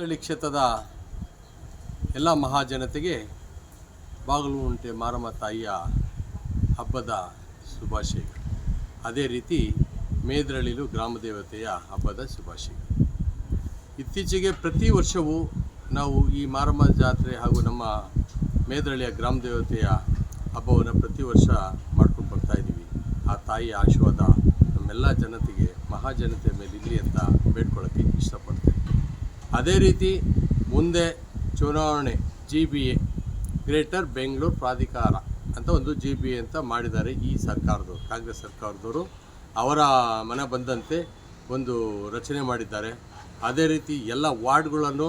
ಹಳ್ಳಿ ಕ್ಷೇತ್ರದ ಎಲ್ಲ ಮಹಾಜನತೆಗೆ ಬಾಗಲುಂಟೆ ಮಾರಮ್ಮ ತಾಯಿಯ ಹಬ್ಬದ ಶುಭಾಶಯಗಳು. ಅದೇ ರೀತಿ ಮೇದ್ರಳಿಲು ಗ್ರಾಮ ದೇವತೆಯ ಹಬ್ಬದ ಶುಭಾಶಯಗಳು. ಇತ್ತೀಚೆಗೆ ಪ್ರತಿ ವರ್ಷವೂ ನಾವು ಈ ಮಾರಮ್ಮ ಜಾತ್ರೆ ಹಾಗೂ ನಮ್ಮ ಮೇದ್ರಳಿಯ ಗ್ರಾಮ ದೇವತೆಯ ಹಬ್ಬವನ್ನು ಪ್ರತಿ ವರ್ಷ ಮಾಡ್ಕೊಂಡು ಬರ್ತಾ ಇದ್ದೀವಿ. ಆ ತಾಯಿಯ ಆಶೀರ್ವಾದ ನಮ್ಮೆಲ್ಲ ಜನತೆಗೆ, ಮಹಾಜನತೆಯ ಮೇಲೆ ಇರಲಿ ಅಂತ ಬೇಡ್ಕೊಳ್ಳೋಕ್ಕೆ ಇಷ್ಟಪಡ್ತೇನೆ. ಅದೇ ರೀತಿ ಮುಂದೆ ಚುನಾವಣೆ G B A greater Bengaluru ಪ್ರಾಧಿಕಾರ ಅಂತ ಒಂದು ಜಿ ಬಿ ಎ ಅಂತ ಮಾಡಿದ್ದಾರೆ ಈ ಸರ್ಕಾರದವರು, ಕಾಂಗ್ರೆಸ್ ಸರ್ಕಾರದವರು. ಅವರ ಮನೆ ಬಂದಂತೆ ಒಂದು ರಚನೆ ಮಾಡಿದ್ದಾರೆ. ಅದೇ ರೀತಿ ಎಲ್ಲ ವಾರ್ಡ್ಗಳನ್ನು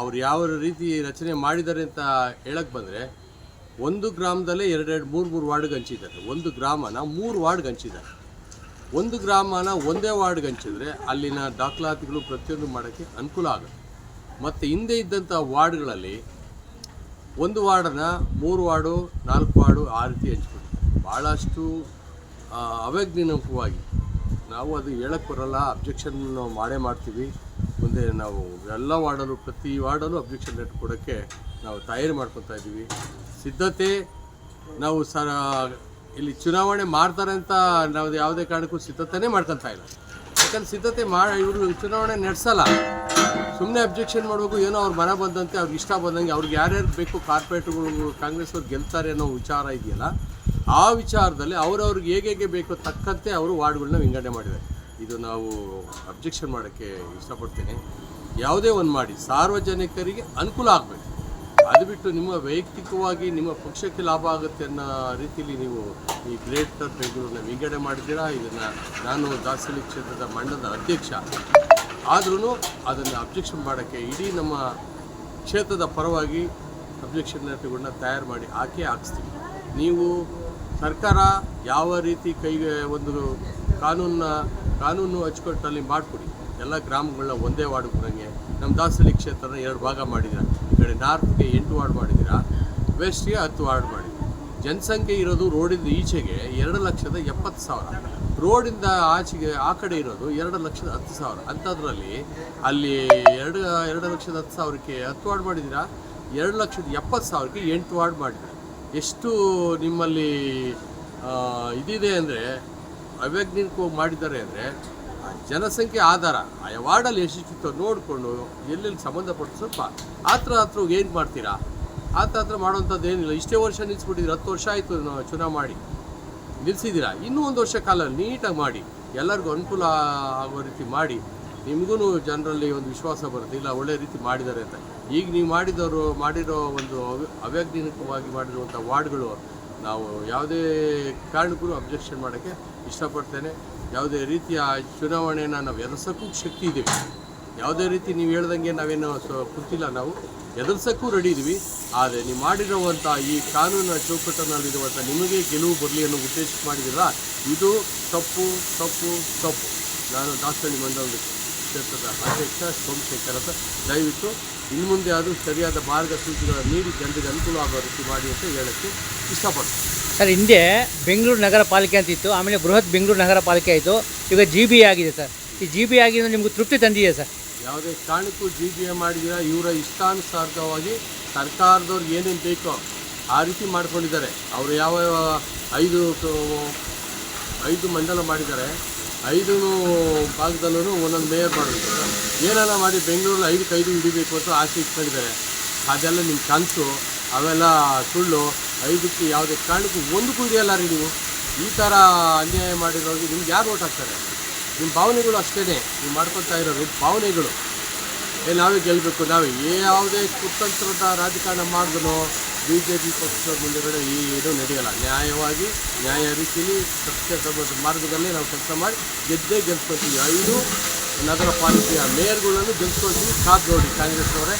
ಅವ್ರು ಯಾವ ರೀತಿ ರಚನೆ ಮಾಡಿದ್ದಾರೆ ಅಂತ ಹೇಳಕ್ಕೆ ಬಂದರೆ, ಒಂದು ಗ್ರಾಮದಲ್ಲೇ ಎರಡೆರಡು ಮೂರು ಮೂರು ವಾರ್ಡ್ಗೆ ಹಂಚಿದ್ದಾರೆ ಒಂದು ಗ್ರಾಮನ ಮೂರು ವಾರ್ಡ್ಗೆ ಹಂಚಿದ್ದಾರೆ ಒಂದು ಗ್ರಾಮನ ಒಂದೇ ವಾರ್ಡ್ಗೆ ಹಂಚಿದ್ರೆ ಅಲ್ಲಿನ ದಾಖಲಾತಿಗಳು ಪ್ರತಿಯೊಂದು ಮಾಡೋಕ್ಕೆ ಅನುಕೂಲ ಆಗುತ್ತೆ. ಮತ್ತು ಹಿಂದೆ ಇದ್ದಂಥ ವಾರ್ಡ್ಗಳಲ್ಲಿ ಒಂದು ವಾರ್ಡನ್ನ ಮೂರು ವಾರ್ಡು, ನಾಲ್ಕು ವಾರ್ಡು ಆ ರೀತಿ ಹಂಚ್ಕೊಂಡಿದ್ದಾರೆ ಭಾಳಷ್ಟು ಅವೈಜ್ಞಾನಿಕವಾಗಿ ನಾವು ಅದು ಹೇಳಕ್ಕೆ ಬರೋಲ್ಲ ಅಬ್ಜೆಕ್ಷನ್ ನಾವು ಮಾಡೇ ಮಾಡ್ತೀವಿ. ಮುಂದೆ ನಾವು ಎಲ್ಲ ವಾರ್ಡಲ್ಲೂ, ಪ್ರತಿ ವಾರ್ಡಲ್ಲೂ ಅಬ್ಜೆಕ್ಷನ್ ಲೆಟರ್ ಕೊಡೋಕ್ಕೆ ನಾವು ತಯಾರಿ ಮಾಡ್ಕೊತಾ ಇದ್ದೀವಿ. ಸಿದ್ಧತೆ, ನಾವು ಸರ ಇಲ್ಲಿ ಚುನಾವಣೆ ಮಾಡ್ತಾರೆ ಅಂತ ನಾವು ಯಾವುದೇ ಕಾರಣಕ್ಕೂ ಸಿದ್ಧತೆನೇ ಮಾಡ್ಕೊತಾ ಇಲ್ಲ. ಯಾಕಂದ್ರೆ ಸಿದ್ಧತೆ ಮಾಡಿ ಇವರು ಚುನಾವಣೆ ನಡೆಸಲ್ಲ. ಸುಮ್ಮನೆ ಅಬ್ಜೆಕ್ಷನ್ ಮಾಡಬೇಕು ಏನೋ ಅವ್ರ ಮನ ಬಂದಂತೆ ಅವ್ರಿಗೆ ಇಷ್ಟ ಬಂದಂಗೆ ಅವ್ರಿಗೆ ಯಾರ್ಯಾರು ಬೇಕು ಕಾರ್ಪೊರೇಟ್ಗಳು ಕಾಂಗ್ರೆಸ್ ಅವ್ರು ಗೆಲ್ತಾರೆ ಅನ್ನೋ ವಿಚಾರ ಇದೆಯಲ್ಲ, ಆ ವಿಚಾರದಲ್ಲಿ ಅವ್ರವ್ರಿಗೆ ಹೇಗೆ ಹೇಗೆ ಬೇಕೋ ತಕ್ಕಂತೆ ಅವರು ವಾರ್ಡ್ಗಳನ್ನ ವಿಂಗಡಣೆ ಮಾಡಿದ್ದಾರೆ. ಇದು ನಾವು ಅಬ್ಜೆಕ್ಷನ್ ಮಾಡೋಕ್ಕೆ ಇಷ್ಟಪಡ್ತೇನೆ. ಯಾವುದೇ ಒಂದು ಮಾಡಿ ಸಾರ್ವಜನಿಕರಿಗೆ ಅನುಕೂಲ ಆಗಬೇಕು. ಅದು ಬಿಟ್ಟು ನಿಮ್ಮ ವೈಯಕ್ತಿಕವಾಗಿ ನಿಮ್ಮ ಪಕ್ಷಕ್ಕೆ ಲಾಭ ಆಗುತ್ತೆ ಅನ್ನೋ ರೀತಿಯಲ್ಲಿ ನೀವು ಈ ಗ್ರೇಟರ್ ಬೆಂಗಳೂರನ್ನ ವಿಂಗಡಣೆ ಮಾಡಿದ್ದೀರಾ? ಇದನ್ನು ನಾನು ದಾಸಲಿ ಕ್ಷೇತ್ರದ ಮಂಡಲದ ಅಧ್ಯಕ್ಷ. ಆದ್ರೂ ಅದನ್ನು ಅಬ್ಜೆಕ್ಷನ್ ಮಾಡೋಕ್ಕೆ ಇಡೀ ನಮ್ಮ ಕ್ಷೇತ್ರದ ಪರವಾಗಿ ಅಬ್ಜೆಕ್ಷನ್ ಲೆಟರ್ಗಳನ್ನ ತಯಾರು ಮಾಡಿ ಹಾಕಿ ಹಾಕಿಸ್ತೀವಿ. ನೀವು ಸರ್ಕಾರ ಯಾವ ರೀತಿ ಕೈಗೆ ಒಂದು ಕಾನೂನನ್ನ, ಕಾನೂನು ಅಚ್ಚುಕಟ್ಟಲ್ಲಿ ಮಾಡಿಕೊಡಿ. ಎಲ್ಲ ಗ್ರಾಮಗಳನ್ನ ಒಂದೇ ವಾರ್ಡ್ ಬರಂಗೆ ನಮ್ಮ ದಾಸಲಿ ಕ್ಷೇತ್ರನ ಎರಡು ಭಾಗ ಮಾಡಿದ್ದೀರಾ. ಈ ಕಡೆ ನಾರ್ತ್ಗೆ ಎಂಟು ವಾರ್ಡ್ ಮಾಡಿದ್ದೀರಾ, ವೆಸ್ಟ್ಗೆ ಹತ್ತು ವಾರ್ಡ್ ಮಾಡಿದ್ದೀರಾ. ಜನಸಂಖ್ಯೆ ಇರೋದು ರೋಡಿಂದ ಈಚೆಗೆ ಎರಡು ಲಕ್ಷದ ಎಪ್ಪತ್ತು ಸಾವಿರ. ರೋಡಿಂದ ಆಚೆಗೆ ಆ ಕಡೆ ಇರೋದು ಎರಡು ಲಕ್ಷದ ಹತ್ತು ಸಾವಿರ. ಅಂಥದ್ರಲ್ಲಿ ಅಲ್ಲಿ ಎರಡು ಎರಡು ಲಕ್ಷದ ಹತ್ತು ಸಾವಿರಕ್ಕೆ ಹತ್ತು ವಾರ್ಡ್ ಮಾಡಿದ್ದೀರಾ, ಎರಡು ಲಕ್ಷದ ಎಪ್ಪತ್ತು ಸಾವಿರಕ್ಕೆ ಎಂಟು ವಾರ್ಡ್ ಮಾಡಿದ್ದೀರಾ. ಎಷ್ಟು ನಿಮ್ಮಲ್ಲಿ ಇದಿದೆ ಅಂದರೆ ಅವೈಜ್ಞಾನಿಕವಾಗಿ ಮಾಡಿದ್ದಾರೆ ಅಂದರೆ ಜನಸಂಖ್ಯೆ ಆಧಾರ ಆ ವಾರ್ಡಲ್ಲಿ ಎಷ್ಟಿತ್ತು ನೋಡಿಕೊಂಡು ಎಲ್ಲೆಲ್ಲಿ ಸಂಬಂಧಪಟ್ಟು ಸ್ವಲ್ಪ ಹತ್ರ ಹತ್ರ ಏನು ಮಾಡ್ತೀರಾ? ಹತ್ರ ಹತ್ರ ಮಾಡುವಂಥದ್ದು ಏನಿಲ್ಲ. ಇಷ್ಟೇ ವರ್ಷ ನಿಲ್ಲಿಸ್ಬಿಟ್ಟಿದ್ರೆ ಹತ್ತು ವರ್ಷ ಆಯಿತು ಚುನಾವ್ ಮಾಡಿ. ನಿಲ್ಲಿಸಿದ್ದೀರಾ ಇನ್ನೂ ಒಂದು ವರ್ಷ ಕಾಲ ನೀಟಾಗಿ ಮಾಡಿ. ಎಲ್ಲರಿಗೂ ಅನುಕೂಲ ಆಗೋ ರೀತಿ ಮಾಡಿ. ನಿಮಗೂ ಜನರಲ್ಲಿ ಒಂದು ವಿಶ್ವಾಸ ಬರುತ್ತೆ. ಇಲ್ಲ, ಒಳ್ಳೆ ರೀತಿ ಮಾಡಿದ್ದಾರೆ ಅಂತ. ಈಗ ನೀವು ಮಾಡಿದವರು, ಮಾಡಿರೋ ಒಂದು ಅವ- ಅವೈಜ್ಞಾನಿಕವಾಗಿ ಮಾಡಿರುವಂಥ ವಾರ್ಡ್ಗಳು, ನಾವು ಯಾವುದೇ ಕಾರಣಕ್ಕೂ ಅಬ್ಜೆಕ್ಷನ್ ಮಾಡೋಕ್ಕೆ ಇಷ್ಟಪಡ್ತೇನೆ. ಯಾವುದೇ ರೀತಿಯ ಚುನಾವಣೆಯನ್ನು ನಾವು ಎದುರಿಸೋಕ್ಕೂ ಶಕ್ತಿ ಇದ್ದೀವಿ. ಯಾವುದೇ ರೀತಿ ನೀವು ಹೇಳ್ದಂಗೆ ನಾವೇನು ಸೊ ಕೂತಿಲ್ಲ ನಾವು. ಎದುರಿಸೋಕ್ಕೂ ರೆಡಿ ಇದ್ದೀವಿ. ಆದರೆ ನೀವು ಮಾಡಿರುವಂಥ ಈ ಕಾನೂನಿನ ಚೌಕಟ್ಟಿನಲ್ಲಿರುವಂಥ ನಿಮಗೆ ಗೆಲುವು ಬರಲಿ ಅನ್ನೋ ಉದ್ದೇಶ ಮಾಡಿದಿಲ್ಲ ಇದು ತಪ್ಪು ತಪ್ಪು ತಪ್ಪು. ನಾನು ದಾಸಹಳ್ಳಿ ಮಂಡಲದ ಕ್ಷೇತ್ರದ ಅಧ್ಯಕ್ಷ ಸೋಮಶೇಖರ್ ಅಂತ. ದಯವಿಟ್ಟು ಇನ್ನು ಮುಂದೆ ಅದು ಸರಿಯಾದ ಮಾರ್ಗಸೂಚಿಗಳನ್ನು ನೀಡಿ, ಜನರಿಗೆ ಅನುಕೂಲ ಆಗೋ ರೀತಿ ಮಾಡಿ ಅಂತ ಹೇಳೋಕ್ಕೆ ಇಷ್ಟಪಡ್ತೀನಿ. ಸರ್, ಹಿಂದೆ ಬೆಂಗಳೂರು ನಗರ ಪಾಲಿಕೆ ಅಂತ ಇತ್ತು, ಆಮೇಲೆ ಬೃಹತ್ ಬೆಂಗಳೂರು ನಗರ ಪಾಲಿಕೆ ಆಯಿತು, ಈಗ ಜಿ ಬಿ ಆಗಿದೆ ಸರ್. ಈ ಜಿ ಬಿ ಆಗಿದ್ದು ನಿಮ್ಗೆ ತೃಪ್ತಿ ತಂದಿದೆ ಸರ್? ಯಾವುದೇ ಕಾರಣಕ್ಕೂ ಜಿ ಬಿ ಎ ಮಾಡಿದೀರ ಇವರ ಇಷ್ಟಾನುಸಾರವಾಗಿ ಸರ್ಕಾರದವ್ರಿಗೆ ಏನೇನು ಬೇಕೋ ಆ ರೀತಿ ಮಾಡ್ಕೊಂಡಿದ್ದಾರೆ. ಅವರು ಯಾವ ಯಾವ ಐದು ಐದು ಮಂಡಲ ಮಾಡಿದ್ದಾರೆ, ಐದು ಭಾಗದಲ್ಲೂ ಒಂದೊಂದು ಮೇಯರ್ ಮಾಡಬೇಕು ಏನೆಲ್ಲ ಮಾಡಿ ಬೆಂಗಳೂರಲ್ಲಿ ಐದು ಹಿಡಿಬೇಕು ಅಂತ ಆಸೆ ಇಟ್ಕೊಂಡಿದ್ದಾರೆ. ಅದೆಲ್ಲ ನಿಮ್ಮ ಕನಸು, ಅವೆಲ್ಲ ಸುಳ್ಳು. ಐದಕ್ಕೆ ಯಾವುದೇ ಕಾರಣಕ್ಕೂ ಒಂದಕ್ಕೂ ಇದೆಯಲ್ಲ ರೀ ನೀವು. ಈ ಥರ ಅನ್ಯಾಯ ಮಾಡಿರೋರಿಗೆ ನಿಮ್ಗೆ ಯಾರು ಓಟ್ ಹಾಕ್ತಾರೆ? ನಿಮ್ಮ ಭಾವನೆಗಳು ಅಷ್ಟೇ ನೀವು ಮಾಡ್ಕೊಳ್ತಾ ಇರೋದು ಭಾವನೆಗಳು. ಏ, ನಾವೇ ಗೆಲ್ಲಬೇಕು ನಾವೇ ಯಾವುದೇ ಕುತಂತ್ರದ ರಾಜಕಾರಣ ಮಾಡಿದ್ರು ಬಿ ಜೆ ಪಿ ಪಕ್ಷದ ಮುಂದೆಗಡೆ ಇದು ನಡೆಯಲ್ಲ. ನ್ಯಾಯವಾಗಿ, ನ್ಯಾಯ ರೀತಿಯಲ್ಲಿ ಸತ್ಯ ಮಾರ್ಗದಲ್ಲೇ ನಾವು ಕೆಲಸ ಮಾಡಿ ಗೆದ್ದೇ ಗೆಲ್ಸ್ಕೊತೀವಿ ಐದು ನಗರ ಪಾಲಿಕೆಯ ಮೇಯರ್ಗಳನ್ನು ಗೆಲ್ಸ್ಕೊಳ್ತೀವಿ. ಕಾದು ನೋಡಿ ಕಾಂಗ್ರೆಸ್ನವರೇ.